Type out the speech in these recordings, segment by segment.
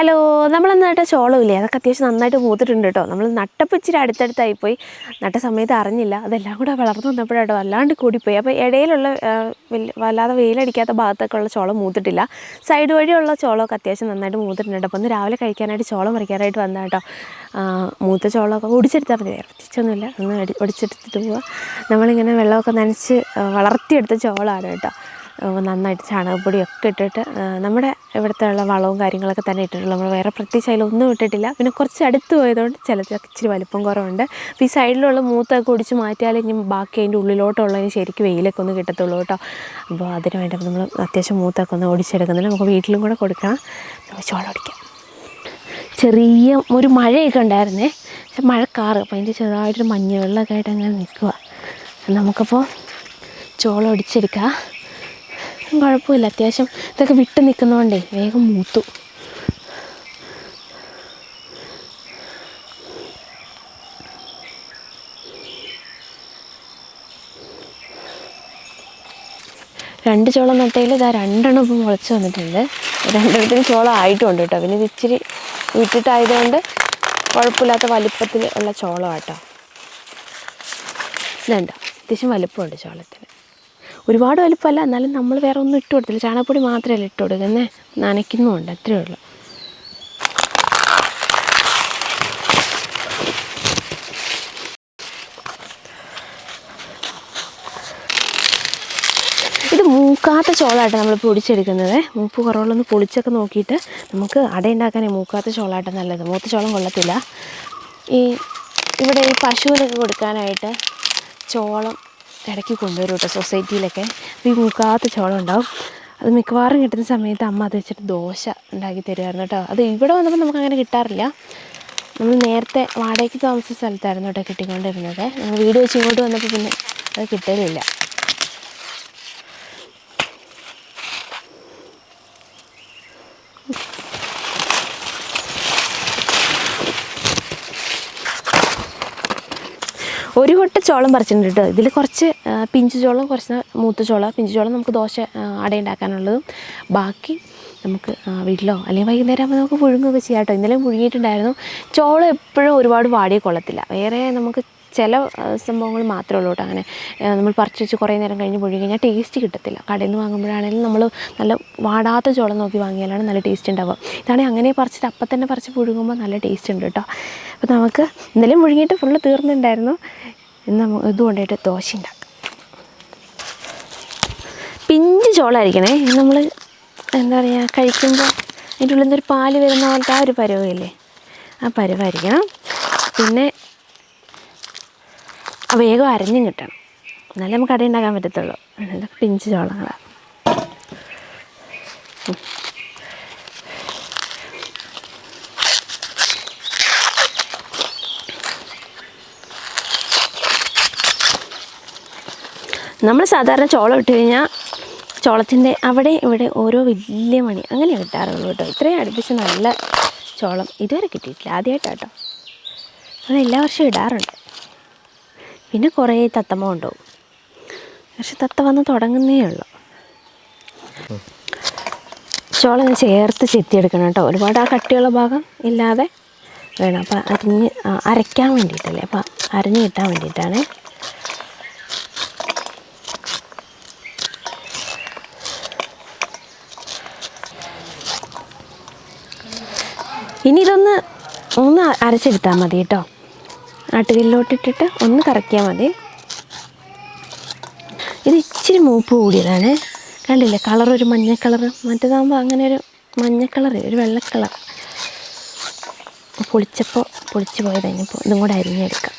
Hello നമ്മൾ നട്ട ചോളമില്ലേ? അതൊക്കെ അത്യാവശ്യം നന്നായിട്ട് പൂത്തിട്ടുണ്ട് കേട്ടോ. നമ്മൾ നട്ടപ്പോൾ ഇച്ചിരി അടുത്തടുത്തായി പോയി. നട്ട സമയത്ത് അറിഞ്ഞില്ല. അതെല്ലാം കൂടെ വളർന്നു വന്നപ്പോഴാട്ടോ വല്ലാണ്ട് കൂടിപ്പോയി. അപ്പോൾ ഇടയിലുള്ള വല്ലാതെ വെയിലടിക്കാത്ത ഭാഗത്തൊക്കെ ഉള്ള ചോളം മൂത്തിട്ടില്ല. സൈഡ് വഴിയുള്ള ചോളമൊക്കെ അത്യാവശ്യം നന്നായിട്ട് മൂത്തിട്ടുണ്ട് അപ്പോൾ ഒന്ന് രാവിലെ കഴിക്കാനായിട്ട് ചോളം പറിക്കാനായിട്ട് വന്ന കേട്ടോ. മൂത്ത ചോളമൊക്കെ ഒടിച്ചെടുത്താൽ മതി. വേറെ പ്രത്യേകിച്ചൊന്നുമില്ല. ഒന്ന് ഒടി- ഒടിച്ചെടുത്തിട്ട് പോവുക നമ്മളിങ്ങനെ വെള്ളമൊക്കെ നനച്ച് വളർത്തിയെടുത്ത ചോളമാണ് കേട്ടോ. നന്നായിട്ട് ചാണകപ്പൊടിയൊക്കെ ഇട്ടിട്ട് നമ്മുടെ ഇവിടുത്തെ ഉള്ള വളവും കാര്യങ്ങളൊക്കെ തന്നെ ഇട്ടിട്ടുള്ളൂ. നമ്മൾ വേറെ പ്രത്യേകിച്ച് അതിലൊന്നും ഇട്ടിട്ടില്ല. പിന്നെ കുറച്ച് അടുത്ത് പോയതുകൊണ്ട് ചിലതൊക്കെ ഇച്ചിരി വലിപ്പം കുറവുണ്ട്. അപ്പോൾ ഈ സൈഡിലുള്ള മൂത്തൊക്കെ ഒടിച്ച് മാറ്റിയാലേ ഇനി ബാക്കി അതിന്റെ ഉള്ളിലോട്ടുള്ളതിന് ശരിക്കും വെയിലൊക്കെ ഒന്ന് കിട്ടത്തുള്ളൂ കേട്ടോ. അപ്പോൾ അതിന് വേണ്ടി നമ്മൾ അത്യാവശ്യം മൂത്തൊക്കെ ഒന്ന് ഒടിച്ചെടുക്കുന്നില്ല നമുക്ക് വീട്ടിലും കൂടെ കൊടുക്കണം. നമുക്ക് ചോളം ഒടിക്കാം. ചെറിയ ഒരു മഴയൊക്കെ ഉണ്ടായിരുന്നേ. പക്ഷെ മഴക്കാറ്. അപ്പോൾ അതിന്റെ ചെറുതായിട്ടൊരു മഞ്ഞ വെള്ളമൊക്കെ ആയിട്ട് അങ്ങനെ നിൽക്കുക നമുക്കപ്പോൾ ചോളം ഒടിച്ചെടുക്കാം. കുഴപ്പമില്ല. അത്യാവശ്യം ഇതൊക്കെ വിട്ട് നിൽക്കുന്നതുകൊണ്ടേ വേഗം മൂത്തു. രണ്ട് ചോളം നട്ടയിൽ ഇതാ രണ്ടെണ്ണം ഇപ്പം മുളച്ച് വന്നിട്ടുണ്ട്. രണ്ടെണ്ണത്തിന് ചോളം ആയിട്ടുമുണ്ട് കേട്ടോ. പിന്നെ ഇത് ഇച്ചിരി വിട്ടിട്ടായതുകൊണ്ട് കുഴപ്പമില്ലാത്ത വലിപ്പത്തിൽ ഉള്ള ചോളം കേട്ടോ. ഇതുണ്ടോ. അത്യാവശ്യം വലിപ്പമുണ്ട് ചോളത്തിന്. ഒരുപാട് വലിപ്പമല്ല എന്നാലും നമ്മൾ വേറെ ഒന്നും ഇട്ട് കൊടുത്തില്ല. ചാണകപ്പൊടി മാത്രമല്ല ഇട്ട് കൊടുക്കുന്നേ നനയ്ക്കുന്നുമുണ്ട് അത്രയേ ഉള്ളൂ. ഇത് മൂക്കാത്ത ചോളമായിട്ട് നമ്മൾ പൊടിച്ചെടുക്കുന്നത്. മൂപ്പ് കുറവുള്ളൊന്ന് പൊളിച്ചൊക്കെ നോക്കിയിട്ട് നമുക്ക് അട ഉണ്ടാക്കാനേ മൂക്കാത്ത ചോളമായിട്ട് നല്ലത്. മൂത്ത ചോളം കൊള്ളത്തില്ല. ഈ ഇവിടെ ഈ പശുവിനൊക്കെ കൊടുക്കാനായിട്ട് ചോളം ഇടയ്ക്ക് കൊണ്ടുവരും കേട്ടോ സൊസൈറ്റിയിലൊക്കെ ഈ മൂക്കാത്ത ചോളം ഉണ്ടാവും. അത് മിക്കവാറും കിട്ടുന്ന സമയത്ത് അമ്മ അത് വെച്ചിട്ട് ദോശ ഉണ്ടാക്കി തരുമായിരുന്നു കേട്ടോ. അത് ഇവിടെ വന്നപ്പോൾ നമുക്ക് അങ്ങനെ കിട്ടാറില്ല. നമ്മൾ നേരത്തെ വാടകയ്ക്ക് താമസിച്ച സ്ഥലത്തായിരുന്നു കേട്ടോ കിട്ടിക്കൊണ്ടിരുന്നത്. നമ്മൾ വീട് വെച്ച് ഇങ്ങോട്ട് വന്നപ്പോൾ പിന്നെ അത് കിട്ടലില്ല. ഒരു ചോളം പറിച്ചിട്ടുണ്ട് കേട്ടോ. ഇതിൽ കുറച്ച് പിഞ്ചു ചോളം കുറച്ച് മൂത്ത ചോളം പിഞ്ച് ചോളം നമുക്ക് ദോശ അടയുണ്ടാക്കാനുള്ളതും ബാക്കി നമുക്ക് വീട്ടിലോ അല്ലെങ്കിൽ വൈകുന്നേരം ആകുമ്പോൾ നമുക്ക് പുഴുങ്ങുകയൊക്കെ ചെയ്യാം കേട്ടോ. ഇന്നലെ പുഴുങ്ങിയിട്ടുണ്ടായിരുന്നു. ചോളം എപ്പോഴും ഒരുപാട് വാടിയ കൊള്ളത്തില്ല. വേറെ നമുക്ക് ചില സംഭവങ്ങൾ മാത്രമേ ഉള്ളൂ കേട്ടോ അങ്ങനെ. നമ്മൾ പറിച്ച് വെച്ച് കുറേ നേരം കഴിഞ്ഞ് പുഴുങ്ങി കഴിഞ്ഞാൽ ടേസ്റ്റ് കിട്ടത്തില്ല. കടയിൽ നിന്ന് വാങ്ങുമ്പോഴാണെങ്കിലും നമ്മൾ നല്ല വാടാത്ത ചോളം നോക്കി വാങ്ങിയാലാണ് നല്ല ടേസ്റ്റ് ഉണ്ടാവുക. ഇതാണെങ്കിൽ അങ്ങനെ പറിച്ചിട്ട് അപ്പം തന്നെ പറിച്ച് പുഴുങ്ങുമ്പോൾ നല്ല ടേസ്റ്റ് ഉണ്ട് കേട്ടോ. അപ്പോൾ നമുക്ക് ഇന്നലെ പുഴുങ്ങിയിട്ട് ഫുള്ള് തീർന്നിട്ടുണ്ടായിരുന്നു. ഇന്ന് ഇത് കൊണ്ടുപോയിട്ട് ദോശ ഉണ്ടാക്കാം. പിഞ്ച് ചോളായിരിക്കണേ നമ്മൾ എന്താ പറയുക കഴിക്കുമ്പോൾ അതിന്റെ ഉള്ളിൽ നിന്നൊരു പാൽ വരുന്ന പോലത്തെ ആ ഒരു പരുവമില്ലേ ആ പരുവായിരിക്കണം പിന്നെ വേഗം അരഞ്ഞും കിട്ടണം. എന്നാലേ നമുക്ക് അടയുണ്ടാക്കാൻ പറ്റത്തുള്ളൂ. പിഞ്ച് ചോളങ്ങളാണ് നമ്മൾ സാധാരണ ചോളം ഇട്ട് കഴിഞ്ഞാൽ ചോളത്തിന്റെ അവിടെ ഇവിടെ ഓരോ വലിയ മണി അങ്ങനെ കിട്ടാറുള്ളൂ കേട്ടോ. ഇത്രയും അടുപ്പിച്ച് നല്ല ചോളം ഇതുവരെ കിട്ടിയിട്ടില്ല ആദ്യമായിട്ടാണ് കേട്ടോ അത് എല്ലാ വർഷവും ഇടാറുണ്ട്. പിന്നെ കുറേ തത്തമ്മ ഉണ്ടാവും പക്ഷെ തത്ത വന്ന് തുടങ്ങുന്നേ ഉള്ളൂ. ചോളം ചേർത്ത് ചെത്തിയെടുക്കണം കേട്ടോ. ഒരുപാട് ആ കട്ടിയുള്ള ഭാഗം ഇല്ലാതെ വേണം. അപ്പം അരിഞ്ഞ് അരയ്ക്കാൻ വേണ്ടിയിട്ടല്ലേ? അപ്പം അരിഞ്ഞ് കിട്ടാൻ വേണ്ടിയിട്ടാണ്. ഇനി ഇതൊന്ന് ഒന്ന് അരച്ചെടുത്താൽ മതി കേട്ടോ. ആട്ടുകല്ലിലോട്ടിട്ടിട്ട് ഒന്ന് കറക്കിയാൽ മതി. ഇത് ഇച്ചിരി മൂപ്പ് കൂടിയതാണ്. കണ്ടില്ലേ കളർ ഒരു മഞ്ഞ കളർ മറ്റേതാകുമ്പോൾ അങ്ങനെ ഒരു മഞ്ഞ കളർ ഒരു വെള്ള കളർ പൊളിച്ചപ്പോൾ പൊളിച്ച് പോയത് കഴിഞ്ഞപ്പോൾ ഇതും കൂടെ അരിഞ്ഞെടുക്കാം.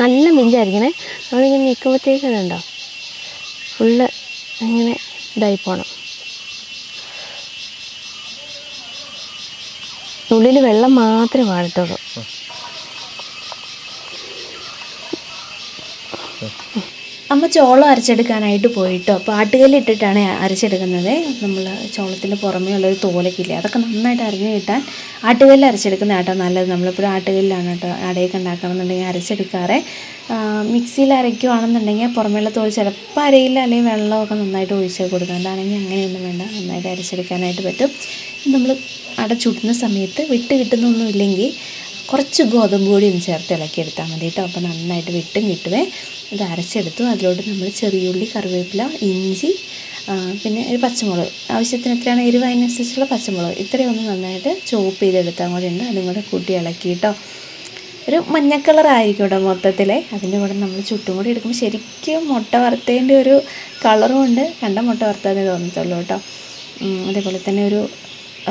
നല്ല മിഞ്ചായിരിക്കണേ. നമ്മളിങ്ങനെ നിൽക്കുമ്പോഴത്തേക്ക് ഇതുണ്ടോ? ഫുള്ള് ഇങ്ങനെ ഇതായി പോകണം ഉള്ളിൽ വെള്ളം മാത്രമേ പാടത്തുള്ളൂ അമ്മ ചോളം അരച്ചെടുക്കാനായിട്ട് പോയിട്ടോ. അപ്പോൾ ആട്ടുകല്ലിട്ടിട്ടാണ് അരച്ചെടുക്കുന്നത്. നമ്മൾ ചോളത്തിന്റെ പുറമേ ഉള്ളൊരു തോലക്കില്ലേ അതൊക്കെ നന്നായിട്ട് അരഞ്ഞു കിട്ടാൻ ആട്ടുകല്ലിൽ അരച്ചെടുക്കുന്ന കേട്ടോ നല്ലത്. നമ്മളിപ്പോഴും ആട്ടുകല്ലിലാണ് കേട്ടോ അടയൊക്കെ ഉണ്ടാക്കണമെന്നുണ്ടെങ്കിൽ അരച്ചെടുക്കാറ്. മിക്സിയിൽ അരയ്ക്കുവാണെന്നുണ്ടെങ്കിൽ ഉള്ള തോൽ ചിലപ്പോൾ അരയില്ല അല്ലെങ്കിൽ വെള്ളമൊക്കെ നന്നായിട്ട് ഒഴിച്ച് കൊടുക്കാം. അതാണെങ്കിൽ അങ്ങനെയൊന്നും വേണ്ട നന്നായിട്ട് അരച്ചെടുക്കാനായിട്ട് പറ്റും. നമ്മൾ അട ചുടുന്ന സമയത്ത് വിട്ട് കിട്ടുന്നൊന്നും ഇല്ലെങ്കിൽ കുറച്ച് ഗോതമ്പ് പൊടി ഒന്ന് ചേർത്ത് ഇളക്കിയെടുത്താൽ മതി കേട്ടോ. അപ്പോൾ നന്നായിട്ട് വിട്ടും കിട്ടുവേ. ഇത് അരച്ചെടുത്തു. അതിലോട്ട് നമ്മൾ ചെറിയുള്ളി കറിവേപ്പില ഇഞ്ചി പിന്നെ ഒരു പച്ചമുളക്. ആവശ്യത്തിന് എത്രയാണ്? എരിവ് അതിനനുസരിച്ചുള്ള പച്ചമുളക്. ഒന്ന് നന്നായിട്ട് ചോപ്പ് ചെയ്തെടുത്താൽ കൂടെ ഉണ്ട് അതും കൂടെ കൂട്ടി ഇളക്കി കേട്ടോ. ഒരു മഞ്ഞ കളറായിരിക്കും കേട്ടോ മൊത്തത്തിൽ. അതിന്റെ കൂടെ നമ്മൾ ചുട്ടും കൂടി എടുക്കുമ്പോൾ ശരിക്കും മുട്ട വറുത്തതിന്റെ ഒരു കളറും ഉണ്ട്. കണ്ട മുട്ട വറുത്താതെ തോന്നത്തുള്ളൂ കേട്ടോ. അതേപോലെ തന്നെ ഒരു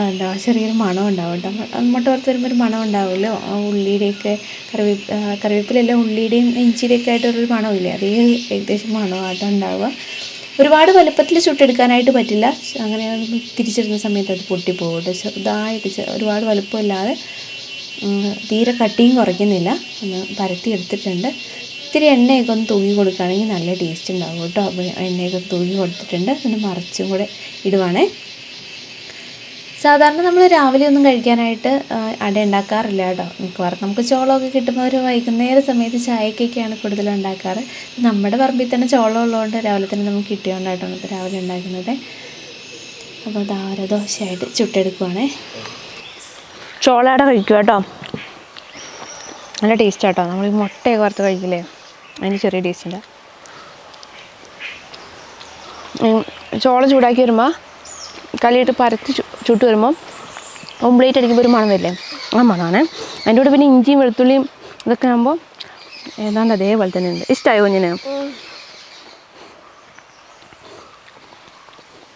എന്താ ചെറിയൊരു മണം ഉണ്ടാവും കേട്ടോ. മുട്ട വറുത്ത് വരുമ്പോൾ ഒരു മണം ഉണ്ടാവുമല്ലോ. ആ ഉള്ളിയുടെയൊക്കെ കറിവേപ്പ് കറിവേപ്പിലല്ല ഉള്ളിയുടെയും ഇഞ്ചിയുടെയൊക്കെ ആയിട്ടൊരു മണമില്ലേ? അതേ ഏകദേശം മണമാട്ടോ ഉണ്ടാവുക. ഒരുപാട് വലുപ്പത്തിൽ ചുട്ടെടുക്കാനായിട്ട് പറ്റില്ല. അങ്ങനെ തിരിച്ചിടുന്ന സമയത്ത് അത് പൊട്ടിപ്പോകും ചെറുതായിട്ട് ഒരുപാട് വലുപ്പമില്ലാതെ തീരെ കട്ടിയും കുറയ്ക്കുന്നില്ല. ഒന്ന് പരത്തി എടുത്തിട്ടുണ്ട്. ഇത്തിരി എണ്ണയൊക്കെ ഒന്ന് തൂങ്ങി കൊടുക്കുകയാണെങ്കിൽ നല്ല ടേസ്റ്റ് ഉണ്ടാവും കേട്ടോ. അപ്പോൾ എണ്ണയൊക്കെ തൂങ്ങി കൊടുത്തിട്ടുണ്ട്. ഒന്ന് മറിച്ചും കൂടെ ഇടുവാണേ. സാധാരണ നമ്മൾ രാവിലെ ഒന്നും കഴിക്കാനായിട്ട് അട ഉണ്ടാക്കാറില്ല കേട്ടോ മിക്കവാറും. നമുക്ക് ചോളമൊക്കെ കിട്ടുമ്പോൾ ഒരു വൈകുന്നേര സമയത്ത് ചായക്കൊക്കെയാണ് കൂടുതൽ ഉണ്ടാക്കാറ്. നമ്മുടെ പറമ്പിൽ തന്നെ ചോളം ഉള്ളതുകൊണ്ട് രാവിലെ തന്നെ നമുക്ക് കിട്ടിയോണ്ടായിട്ടാണ് ഇപ്പോൾ രാവിലെ ഉണ്ടാക്കുന്നത്. അപ്പോൾ ധാര ദോശയായിട്ട് ചുട്ടെടുക്കുവാണേ. ചോളാട കഴിക്കുക കേട്ടോ. നല്ല ടേസ്റ്റ് കേട്ടോ നമ്മൾ ഈ മുട്ടയൊക്കെ വറുത്ത് കഴിക്കില്ലേ? അതിന് ചെറിയ ടേസ്റ്റ് ഉണ്ട് ചോള ചൂടാക്കി വരുമ്പോൾ കല്ലിട്ട് പരത്തി ചുട്ട് വരുമ്പോൾ ഓംപ്ലേറ്റ് അടിക്കുമ്പോൾ ഒരു മണം വരില്ലേ? ആ മണമാണ് അതിന്റെ കൂടെ പിന്നെ ഇഞ്ചിയും വെളുത്തുള്ളിയും ഇതൊക്കെ ആകുമ്പോൾ ഏതാണ്ട് അതേപോലെ തന്നെ ഉണ്ട്. ഇഷ്ടമായോ കുഞ്ഞിന്?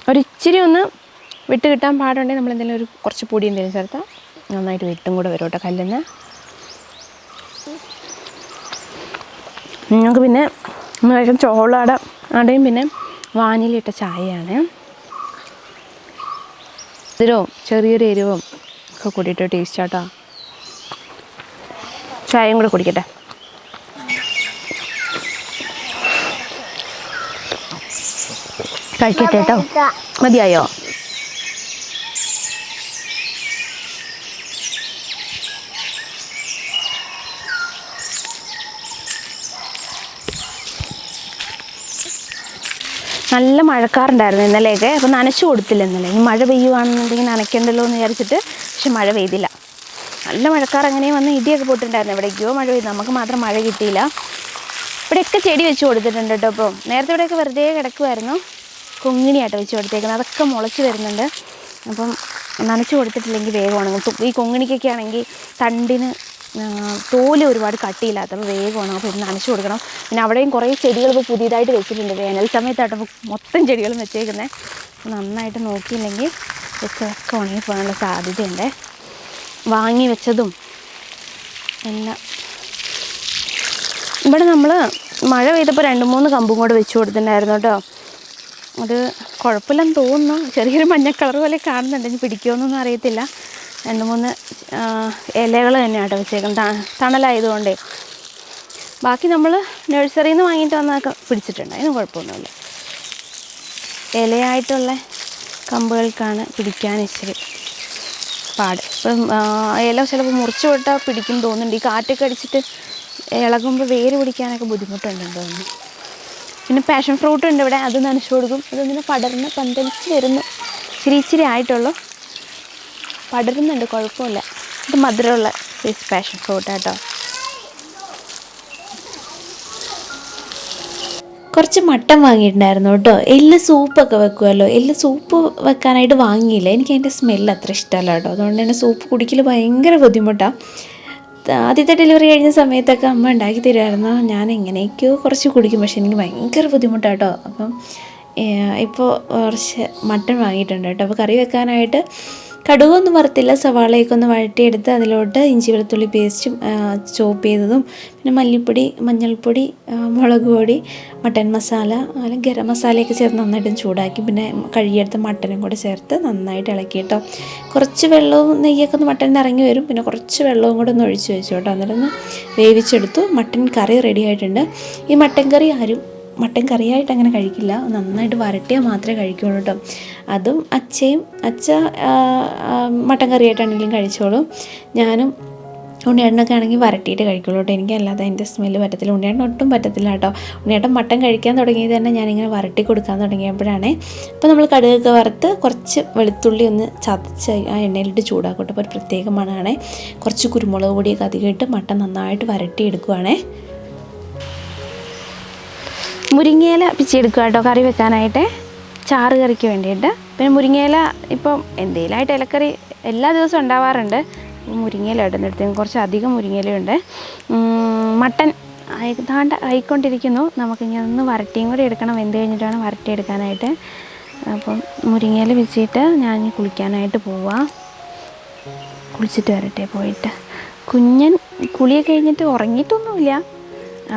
ഒരിച്ചിരി ഒന്ന് വിട്ട് കിട്ടാൻ പാടുണ്ടെങ്കിൽ നമ്മൾ എന്തെങ്കിലും ഒരു കുറച്ച് പൊടി എന്തെങ്കിലും ചേർത്താൽ നന്നായിട്ട് വിട്ടും കൂടെ വരും കേട്ടോ കല്ലിന്ന്. ഞങ്ങൾക്ക് പിന്നെ ചോളാട അടയും പിന്നെ വാനിലിട്ട ചായയാണ്. മധുരവും ചെറിയൊരു എരിവും ഒക്കെ കൂടിയിട്ട് ടേസ്റ്റ് ആട്ടോ. ചായയും കൂടെ കുടിക്കട്ടെ. കഴിക്കട്ടെ കേട്ടോ. മതിയായോ? നല്ല മഴക്കാറുണ്ടായിരുന്നു ഇന്നലെയൊക്കെ. അപ്പോൾ നനച്ചു കൊടുത്തില്ല ഇന്നലെ. ഇനി മഴ പെയ്യുവാണെന്നുണ്ടെങ്കിൽ നനയ്ക്കണ്ടല്ലോ എന്ന് വിചാരിച്ചിട്ട് പക്ഷെ മഴ പെയ്തില്ല. നല്ല മഴക്കാർ അങ്ങനെയും വന്ന് ഇടിയൊക്കെ പോയിട്ടുണ്ടായിരുന്നു എവിടേക്കോ മഴ പെയ്തു. നമുക്ക് മാത്രം മഴ കിട്ടിയില്ല. ഇവിടെയൊക്കെ ചെടി വെച്ച് കൊടുത്തിട്ടുണ്ട് കേട്ടോ അപ്പോൾ നേരത്തെ ഇവിടെയൊക്കെ വെറുതെ കിടക്കുമായിരുന്നു കൊങ്ങിണിയായിട്ട് വെച്ച് കൊടുത്തേക്കുന്നത്. അതൊക്കെ മുളച്ച് വരുന്നുണ്ട്. അപ്പം നനച്ച് കൊടുത്തിട്ടില്ലെങ്കിൽ വേഗം ഉണങ്ങും. ഈ കൊങ്ങിണിക്കൊക്കെ ആണെങ്കിൽ തണ്ടിന് തോൽ ഒരുപാട് കട്ടിയില്ലാത്ത വേഗമാണ് അപ്പോൾ ഇന്ന് നനച്ചു കൊടുക്കണം. പിന്നെ അവിടെയും കുറേ ചെടികൾ ഇപ്പോൾ പുതിയതായിട്ട് വെച്ചിട്ടുണ്ട്. വേനൽ സമയത്തായിട്ട് മൊത്തം ചെടികളും വെച്ചേക്കുന്നത് നന്നായിട്ട് നോക്കിയില്ലെങ്കിൽ ഒക്കെ ഉണങ്ങി പോകാനുള്ള സാധ്യതയുണ്ട്. വാങ്ങി വെച്ചതും എല്ലാം. ഇവിടെ നമ്മൾ മഴ പെയ്തപ്പോൾ രണ്ട് മൂന്ന് കമ്പും കൂടെ വെച്ച് കൊടുത്തിട്ടുണ്ടായിരുന്നു കേട്ടോ. അത് കുഴപ്പമില്ലെന്ന് തോന്നുന്നു. ചെറിയൊരു മഞ്ഞ കളർ പോലെ കാണുന്നുണ്ട്. ഇനി പിടിക്കുമോന്നൊന്നും അറിയത്തില്ല. രണ്ട് മൂന്ന് ഇലകൾ തന്നെയാണ് കേട്ടോ വെച്ചേക്കുന്നത്. തണലായതുകൊണ്ടേ. ബാക്കി നമ്മൾ നഴ്സറിയിൽ നിന്ന് വാങ്ങിയിട്ട് വന്നതൊക്കെ പിടിച്ചിട്ടുണ്ട്. അതിന് കുഴപ്പമൊന്നുമില്ല. ഇലയായിട്ടുള്ള കമ്പുകൾക്കാണ് പിടിക്കാൻ ഇച്ചിരി പാട്. ഇപ്പം ഇല ചിലപ്പോൾ മുറിച്ച് വിട്ടാൽ പിടിക്കും തോന്നുന്നുണ്ട്. ഈ കാറ്റൊക്കെ അടിച്ചിട്ട് ഇളകുമ്പോൾ വേര് പിടിക്കാനൊക്കെ ബുദ്ധിമുട്ടുണ്ടെന്ന് തോന്നുന്നു. പിന്നെ പാഷൻ ഫ്രൂട്ട് ഉണ്ട് ഇവിടെ. അത് നനച്ചു കൊടുക്കും. അതിങ്ങനെ പടർന്ന് പന്തലിച്ച് വരുന്നു. ഇച്ചിരി ഇച്ചിരി ആയിട്ടുള്ളൂ. പടരുന്നുണ്ട്. കുഴപ്പമില്ല. ഇത് മധുരമുള്ള പാഷൻ ഫ്രൂട്ട് കുറച്ച് മട്ടൻ വാങ്ങിയിട്ടുണ്ടായിരുന്നു കേട്ടോ. എല്ല് സൂപ്പൊക്കെ വെക്കുമല്ലോ എല്ല് സൂപ്പ് വെക്കാനായിട്ട് വാങ്ങിയില്ല. എനിക്ക് അതിന്റെ സ്മെല്ല് അത്ര ഇഷ്ടമല്ല കേട്ടോ. അതുകൊണ്ട് തന്നെ സൂപ്പ് കുടിക്കൽ ഭയങ്കര ബുദ്ധിമുട്ടാണ് ആദ്യത്തെ ഡെലിവറി കഴിഞ്ഞ സമയത്തൊക്കെ അമ്മ ഉണ്ടാക്കി തരുമായിരുന്നു ഞാൻ എങ്ങനെയൊക്കെയോ കുറച്ച് കുടിക്കും. പക്ഷെ എനിക്ക് ഭയങ്കര ബുദ്ധിമുട്ടാണ് കേട്ടോ. അപ്പം ഇപ്പോൾ കുറച്ച് മട്ടൺ വാങ്ങിയിട്ടുണ്ട് കേട്ടോ. അപ്പോൾ കറി വെക്കാനായിട്ട് കടുകൊന്നും വറുത്തില്ല. സവാളയൊക്കെ ഒന്ന് വഴറ്റിയെടുത്ത് അതിലോട്ട് ഇഞ്ചി വെളുത്തുള്ളി പേസ്റ്റും ചോപ്പ് ചെയ്തതും പിന്നെ മല്ലിപ്പൊടി മഞ്ഞൾപ്പൊടി മുളക് പൊടി മട്ടൻ മസാല അല്ലെങ്കിൽ ഗരം മസാലയൊക്കെ ചേർത്ത് നന്നായിട്ട് ചൂടാക്കി പിന്നെ കഴുകിയെടുത്ത മട്ടനും കൂടെ ചേർത്ത് നന്നായിട്ട് ഇളക്കി കേട്ടോ. കുറച്ച് വെള്ളവും നെയ്യൊക്കെ ഒന്ന് മട്ടൻ ഇറങ്ങി വരും. പിന്നെ കുറച്ച് വെള്ളവും കൂടെ ഒന്ന് ഒഴിച്ച് വെച്ചു കേട്ടോ എന്നിട്ട് ഒന്ന് വേവിച്ചെടുത്തു. മട്ടൻ കറി റെഡി ആയിട്ടുണ്ട്. ഈ മട്ടൻ കറി ആരും മട്ടൻ കറിയായിട്ട് അങ്ങനെ കഴിക്കില്ല. നന്നായിട്ട് വരട്ടിയാൽ മാത്രമേ കഴിക്കുള്ളൂ കേട്ടോ അതും അച്ഛയും അച്ഛ മട്ടൻ കറിയായിട്ടാണെങ്കിലും കഴിച്ചോളൂ. ഞാനും ഉണ്ണിയേട്ടനൊക്കെ ആണെങ്കിൽ വരട്ടിയിട്ട് കഴിക്കുള്ളൂ കേട്ടോ എനിക്കല്ലാതെ അതിന്റെ സ്മെല്ല് പറ്റത്തില്ല. ഉണ്ണിയേട്ടൻ ഒട്ടും പറ്റത്തില്ല കേട്ടോ ഉണ്ണിയേട്ടൻ മട്ടൻ കഴിക്കാൻ തുടങ്ങിയത് തന്നെ ഞാനിങ്ങനെ വരട്ടി കൊടുക്കാൻ തുടങ്ങിയപ്പോഴാണേ അപ്പോൾ നമ്മൾ കടുകൊക്കെ വറുത്ത് കുറച്ച് വെളുത്തുള്ളി ഒന്ന് ചതച്ച് ആ എണ്ണയിലിട്ട് ചൂടാക്കട്ടെ. അപ്പോൾ ഒരു പ്രത്യേക മണമാണേ. കുറച്ച് കുരുമുളക് പൊടിയൊക്കെ അധികം ഇട്ട് മട്ടൻ നന്നായിട്ട് വരട്ടി എടുക്കുവാണേ മുരിങ്ങയില പിച്ചെടുക്കുക കേട്ടോ കറി വെക്കാനായിട്ട്. ചാറ് കറിക്ക് വേണ്ടിയിട്ട്. പിന്നെ മുരിങ്ങയില ഇപ്പം എന്തെങ്കിലുമായിട്ട് ഇലക്കറി എല്ലാ ദിവസവും ഉണ്ടാവാറുണ്ട്. മുരിങ്ങയില ഇടുന്നിടത്തേക്കും കുറച്ച് അധികം മുരിങ്ങയിലുണ്ട് മട്ടൻ ഏതാണ്ട് ആയിക്കൊണ്ടിരിക്കുന്നു. നമുക്കിനി ഒന്ന് വരട്ടിയും കൂടി എടുക്കണം. വെന്ത് കഴിഞ്ഞിട്ട് വേണം വരട്ടി എടുക്കാനായിട്ട് അപ്പം മുരിങ്ങയില വെച്ചിട്ട് ഞാൻ കുളിക്കാനായിട്ട് പോവാം. കുളിച്ചിട്ട് വരട്ടെ പോയിട്ട്. കുഞ്ഞൻ കുളിയൊക്കെ കഴിഞ്ഞിട്ട് ഉറങ്ങിയിട്ടൊന്നുമില്ല.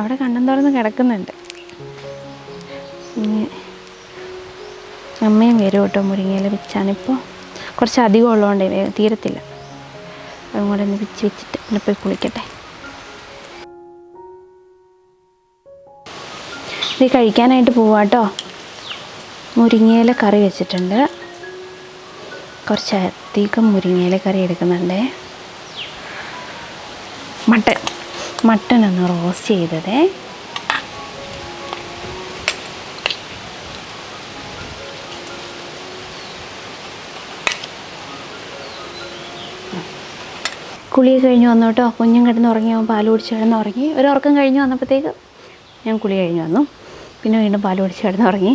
അവിടെ കണ്ണൻ തുറന്ന് കിടക്കുന്നുണ്ട്. ഇനി അമ്മയും വരും കേട്ടോ മുരിങ്ങയില വെച്ചാണിപ്പോൾ കുറച്ച് അധികം ഉള്ളതുകൊണ്ട് തീരത്തില്ല. അതും കൂടെ ഒന്ന് വെച്ച് വെച്ചിട്ട് പിന്നെ പോയി കുളിക്കട്ടെ. ഇത് കഴിക്കാനായിട്ട് പോവാട്ടോ മുരിങ്ങയില കറി വെച്ചിട്ടുണ്ട്. കുറച്ച് അധികം മുരിങ്ങയില കറി എടുക്കുന്നുണ്ട്. മട്ടൻ. മട്ടൻ ഒന്ന് റോസ്റ്റ് ചെയ്തതേ. കുളിയൊക്കെ കഴിഞ്ഞ് വന്നു കുഞ്ഞും കിടന്ന് ഉറങ്ങി പാൽ കുടിച്ച് കിടന്ന് ഉറങ്ങി. ഒരു ഉറക്കം കഴിഞ്ഞ് വന്നപ്പോഴത്തേക്ക് ഞാൻ കുളി കഴിഞ്ഞ് വന്നു. പിന്നെ വീണ്ടും പാൽ കുടിച്ച് കിടന്ന് ഉറങ്ങി.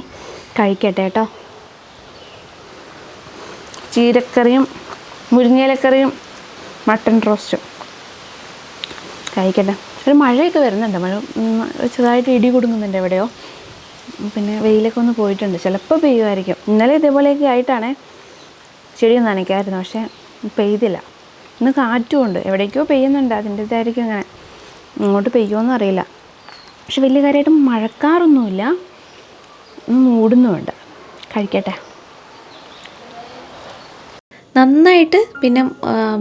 കഴിക്കട്ടെ കേട്ടോ. ചീരക്കറിയും മുരിങ്ങയിലക്കറിയും മട്ടൻ റോസ്റ്റും. കഴിക്കട്ടെ. ഒരു മഴയൊക്കെ വരുന്നുണ്ട്. മഴ ചെറുതായിട്ട് ഇടി കൊടുക്കുന്നുണ്ട് എവിടെയോ. പിന്നെ വെയിലൊക്കെ ഒന്ന് പോയിട്ടുണ്ട്. ചിലപ്പോൾ പെയ്യുമായിരിക്കും. ഇന്നലെ ഇതേപോലെയൊക്കെ ആയിട്ടാണ്. ചെടി നനയ്ക്കായിരുന്നു. പക്ഷേ പെയ്തില്ല. ഇന്ന് കാറ്റും ഉണ്ട് എവിടേക്കോ പെയ്യുന്നുണ്ട്. അതിന്റെതായിരിക്കും അങ്ങനെ. ഇങ്ങോട്ട് പെയ്യുമെന്ന് അറിയില്ല. പക്ഷെ വലിയ കാര്യമായിട്ട് മഴക്കാറൊന്നുമില്ല. മൂടുന്നുമുണ്ട് കഴിക്കട്ടെ. നന്നായിട്ട് പിന്നെ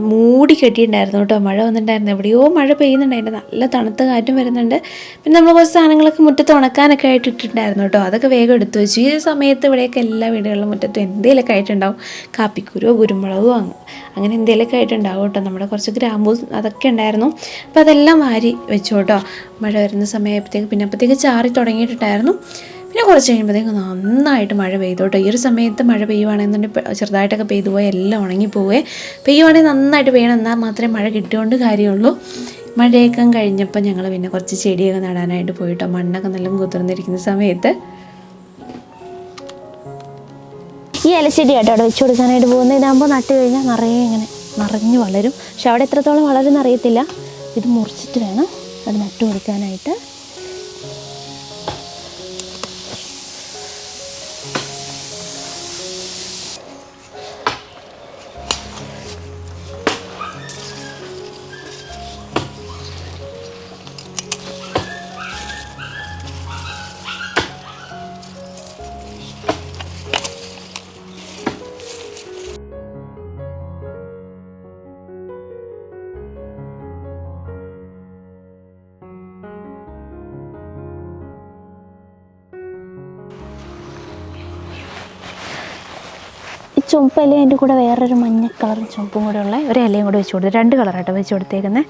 മൂടി കെട്ടിയിട്ടുണ്ടായിരുന്നു കേട്ടോ. മഴ വന്നിട്ടുണ്ടായിരുന്നു. എവിടെയോ മഴ പെയ്യുന്നുണ്ടായിരുന്നു നല്ല തണുത്ത കാറ്റും വരുന്നുണ്ട്. പിന്നെ നമ്മൾ കുറച്ച് സാധനങ്ങളൊക്കെ മുറ്റത്ത് ഉണക്കാനൊക്കെ ആയിട്ട് ഇട്ടിട്ടുണ്ടായിരുന്നു കേട്ടോ. അതൊക്കെ വേഗം എടുത്തു വെച്ചു. ഈ സമയത്ത് ഇവിടെയൊക്കെ എല്ലാ വീടുകളിലും മുറ്റത്തും എന്തെങ്കിലുമൊക്കെ ആയിട്ടുണ്ടാവും. കാപ്പിക്കുരുവോ കുരുമുളകോ അങ്ങ് അങ്ങനെ എന്തെങ്കിലുമൊക്കെ ആയിട്ടുണ്ടാവും കേട്ടോ. നമ്മുടെ കുറച്ച് ഗ്രാമ്പൂസ് അതൊക്കെ ഉണ്ടായിരുന്നു. അപ്പോൾ അതെല്ലാം വാരി വെച്ചു കേട്ടോ. മഴ വരുന്ന സമയത്തേക്ക് പിന്നെ അപ്പോഴത്തേക്ക് ചാറി തുടങ്ങിയിട്ടുണ്ടായിരുന്നു. പിന്നെ കുറച്ച് കഴിയുമ്പോഴത്തേക്ക് നന്നായിട്ട് മഴ പെയ്തു കേട്ടോ ഈ ഒരു സമയത്ത് മഴ പെയ്യുവാണെന്നുണ്ടെങ്കിൽ ചെറുതായിട്ടൊക്കെ പെയ്തു പോയാൽ എല്ലാം ഉണങ്ങിപ്പോവേ പെയ്യുവാണെങ്കിൽ നന്നായിട്ട് പെയ്യണം എന്നാൽ മാത്രമേ മഴ കിട്ടിയോണ്ട് കാര്യമുള്ളൂ. മഴയൊക്കെ കഴിഞ്ഞപ്പോൾ ഞങ്ങൾ പിന്നെ കുറച്ച് ചെടിയൊക്കെ നടാനായിട്ട് പോയിട്ടോ. മണ്ണൊക്കെ നല്ല കുതിർന്നിരിക്കുന്ന സമയത്ത്. ഈ ഇലച്ചെടി ആയിട്ട് അവിടെ വെച്ച് കൊടുക്കാനായിട്ട് പോകുന്ന ഇതാകുമ്പോൾ നട്ട് കഴിഞ്ഞാൽ നിറയെ ഇങ്ങനെ നിറഞ്ഞു വളരും. പക്ഷെ അവിടെ എത്രത്തോളം വളരുമെന്ന് അറിയത്തില്ല. ഇത് മുറിച്ചിട്ട് വേണം അത് നട്ടു കൊടുക്കാനായിട്ട്. ഈ ചുമപ്പ് ഇലയും അതിന്റെ കൂടെ വേറൊരു മഞ്ഞ കളറും ചുമപ്പും കൂടെ ഉള്ള ഒരു ഇലയും കൂടെ വെച്ച് കൊടുത്തു രണ്ട് കളറാട്ടോ വെച്ച് കൊടുത്തേക്കുന്നത്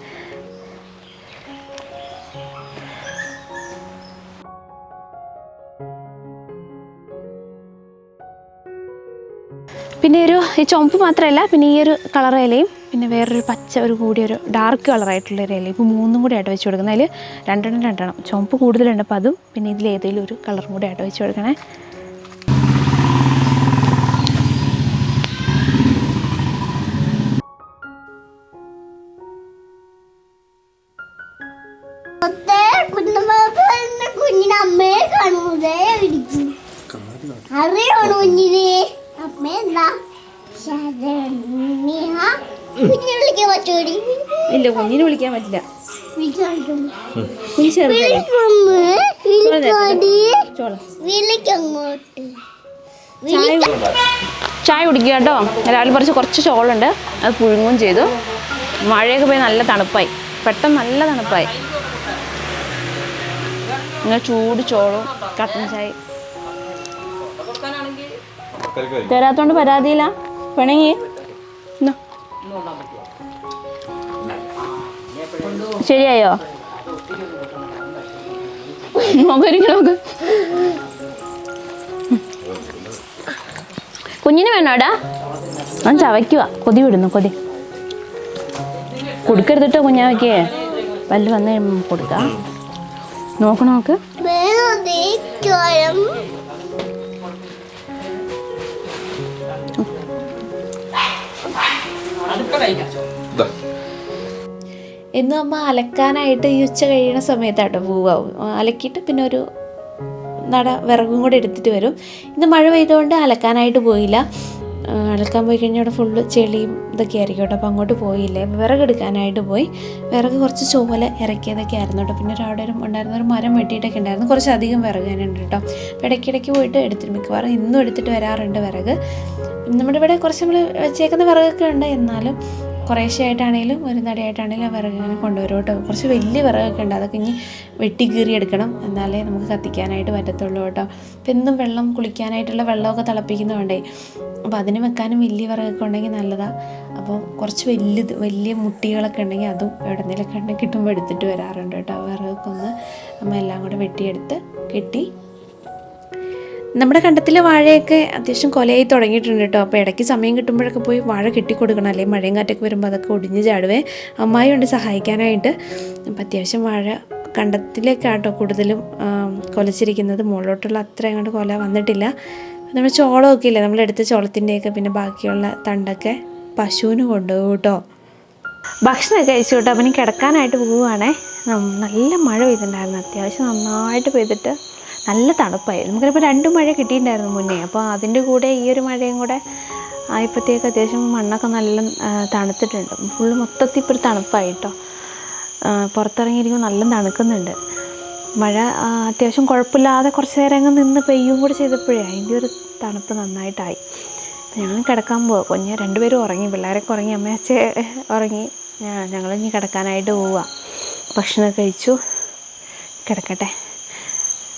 പിന്നെ ഒരു ഈ ചുമപ്പ് മാത്രമല്ല പിന്നെ ഈ ഒരു കളർ ഇലയും പിന്നെ വേറൊരു പച്ച ഒരു കൂടിയൊരു ഡാർക്ക് കളറായിട്ടുള്ള ഒരു ഇല ഇപ്പോൾ മൂന്നും കൂടി ആയിട്ട് വെച്ച് കൊടുക്കുന്നത്. അതിൽ രണ്ടെണ്ണം രണ്ടെണ്ണം. ചുമപ്പ് കൂടുതലുണ്ട് അപ്പോൾ അതും പിന്നെ ഇതിൽ ഏതെങ്കിലും ഒരു കളറും കൂടി ആയിട്ട് വെച്ച് കൊടുക്കണേ. അറിയാണോ കുഞ്ഞിനെ? അമ്മ എന്താ? ശരണ്യ കുഞ്ഞിനെ വിളിക്കാൻ പറ്റൂടി ഇല്ല കുഞ്ഞിനെ വിളിക്കാൻ പറ്റില്ല. കുഞ്ഞ് ചായ കുടിക്കുക കേട്ടോ. രാവിലെ കുറച്ച് കുറച്ച് ചോളുണ്ട്. അത് പുഴുങ്ങും ചെയ്തു. മഴയൊക്കെ പോയി നല്ല തണുപ്പായി. പെട്ടെന്ന് നല്ല തണുപ്പായി. ഇങ്ങനെ ചൂട് ചോളും കട്ടൻ ചായ തരാത്തോണ്ട് പരാതിയില്ല. വേണമെങ്കിൽ എന്നാ. ശരിയായോ? നോക്കരിക്കും നോക്ക്. കുഞ്ഞിന് വേണോടാ ഞാൻ ചവയ്ക്കുക കൊതി വിടുന്നു കൊതി. കൊടുക്കരുതിട്ടോ കുഞ്ഞാവയ്ക്ക്. പല്ല് വന്ന് കൊടുക്ക കൊടുക്കാം. നോക്ക് എന്നും അമ്മ അലക്കാനായിട്ട് ഈ ഉച്ച കഴിയുന്ന സമയത്താട്ടോ പോവാവും. അലക്കിയിട്ട് പിന്നെ ഒരു നട വിറകും കൂടെ എടുത്തിട്ട് വരും. ഇന്ന് മഴ പെയ്തുകൊണ്ട് അലക്കാനായിട്ട് പോയില്ല. അലക്കാൻ പോയി കഴിഞ്ഞാൽ അവിടെ ഫുള്ള് ചെളിയും ഇതൊക്കെ ആയിരിക്കും കേട്ടോ. അപ്പോൾ അങ്ങോട്ട് പോയില്ലേ. വിറക് എടുക്കാനായിട്ട് പോയി. വിറക് കുറച്ച് ചോല ഇറക്കിയതൊക്കെ ആയിരുന്നു കേട്ടോ. പിന്നെ അവിടെ ഒരു ഉണ്ടായിരുന്ന ഒരു മരം വെട്ടിയിട്ടൊക്കെ ഉണ്ടായിരുന്നു. കുറച്ച് അധികം വിറക് തന്നെ കേട്ടോ. അപ്പോൾ ഇടയ്ക്കിടയ്ക്ക് പോയിട്ട് എടുത്തിട്ട് മിക്കവാറും ഇന്നും എടുത്തിട്ട് വരാറുണ്ട് വിറക്. നമ്മുടെ ഇവിടെ കുറച്ച് നമ്മൾ വെച്ചേക്കുന്ന വിറകൊക്കെ ഉണ്ട്. എന്നാലും കുറേശ്ശെ ആയിട്ടാണെങ്കിലും ഒരു നടയായിട്ടാണെങ്കിലും ആ ഇങ്ങനെ കൊണ്ടുവരും കേട്ടോ കുറച്ച് വലിയ വിറകൊക്കെ ഉണ്ട് അതൊക്കെ ഇനി വെട്ടി കീറി എടുക്കണം എന്നാലേ നമുക്ക് കത്തിക്കാനായിട്ട് പറ്റത്തുള്ളൂ കേട്ടോ. ഇപ്പം എന്നും വെള്ളം കുളിക്കാനായിട്ടുള്ള വെള്ളമൊക്കെ തിളപ്പിക്കുന്നതുകൊണ്ടേ അപ്പോൾ അതിന് വെക്കാനും വലിയ വിറകൊക്കെ ഉണ്ടെങ്കിൽ നല്ലതാണ് അപ്പോൾ കുറച്ച് വലിയ വലിയ മുട്ടികളൊക്കെ ഉണ്ടെങ്കിൽ അതും എവിടെന്നെങ്കിലൊക്കെ ഉണ്ടെങ്കിൽ കിട്ടുമ്പോൾ എടുത്തിട്ട് വരാറുണ്ട് കേട്ടോ. വിറകൊക്കെ ഒന്ന് അമ്മ എല്ലാം കൂടെ വെട്ടിയെടുത്ത് കെട്ടി നമ്മുടെ കണ്ടത്തിലെ വാഴയൊക്കെ അത്യാവശ്യം കൊലയായി തുടങ്ങിയിട്ടുണ്ട് കേട്ടോ. അപ്പോൾ ഇടയ്ക്ക് സമയം കിട്ടുമ്പോഴൊക്കെ പോയി വാഴ കെട്ടിക്കൊടുക്കണം. അല്ലെങ്കിൽ മഴയും കാറ്റൊക്കെ വരുമ്പോൾ അതൊക്കെ ഒടിഞ്ഞ് ചാടുവേ. അമ്മായി ഉണ്ട് സഹായിക്കാനായിട്ട്. അപ്പം അത്യാവശ്യം വാഴ കണ്ടത്തിലേക്ക് ആട്ടോ കൂടുതലും കൊലച്ചിരിക്കുന്നത്. മുകളിലോട്ടുള്ള അത്ര അങ്ങോട്ട് കൊല വന്നിട്ടില്ല. നമ്മുടെ ചോളമൊക്കെ ഇല്ലേ? നമ്മളെടുത്ത ചോളത്തിന്റെയൊക്കെ പിന്നെ ബാക്കിയുള്ള തണ്ടൊക്കെ പശുവിന് കൊണ്ടുപോകും കേട്ടോ. ഭക്ഷണമൊക്കെ കഴിച്ചു കേട്ടോ. അപ്പം കിടക്കാനായിട്ട് പോവുകയാണേ. നല്ല മഴ പെയ്തിട്ടുണ്ടായിരുന്നു. അത്യാവശ്യം നന്നായിട്ട് പെയ്തിട്ട് നല്ല തണുപ്പായി നമുക്കിപ്പോൾ രണ്ട് മഴ കിട്ടിയിട്ടുണ്ടായിരുന്നു മുന്നേ. അപ്പോൾ അതിന്റെ കൂടെ ഈ ഒരു മഴയും കൂടെ ആയപ്പോഴത്തേക്ക് അത്യാവശ്യം മണ്ണൊക്കെ നല്ല തണുത്തിട്ടുണ്ട്. ഫുള്ള് മൊത്തത്തിൽ ഇപ്പോൾ തണുപ്പായി കേട്ടോ പുറത്തിറങ്ങിയിരിക്കുമ്പോൾ നല്ല തണുക്കുന്നുണ്ട്. മഴ അത്യാവശ്യം കുഴപ്പമില്ലാതെ കുറച്ച് നേരം അങ്ങ് നിന്ന് പെയ്യും കൂടെ ചെയ്തപ്പോഴേ അതിന്റെ ഒരു തണുപ്പ് നന്നായിട്ടായി. ഞങ്ങൾ കിടക്കാൻ പോവാ. കുഞ്ഞ് രണ്ടുപേരും ഉറങ്ങി. പിള്ളേരൊക്കെ ഉറങ്ങി. അമ്മയച്ച ഉറങ്ങി. ഞങ്ങൾ ഇനി കിടക്കാനായിട്ട് പോവുക ഭക്ഷണം കഴിച്ചു. കിടക്കട്ടെ.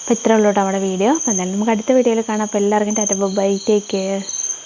അപ്പോൾ ഇത്രേ ഉള്ളൂ കേട്ടോ നമ്മുടെ വീഡിയോ. അപ്പോൾ എന്തായാലും നമുക്ക് അടുത്ത വീഡിയോയിൽ കാണാം. അപ്പോൾ എല്ലാവർക്കും ടാറ്റ ബൈ ടേക്ക് കെയർ.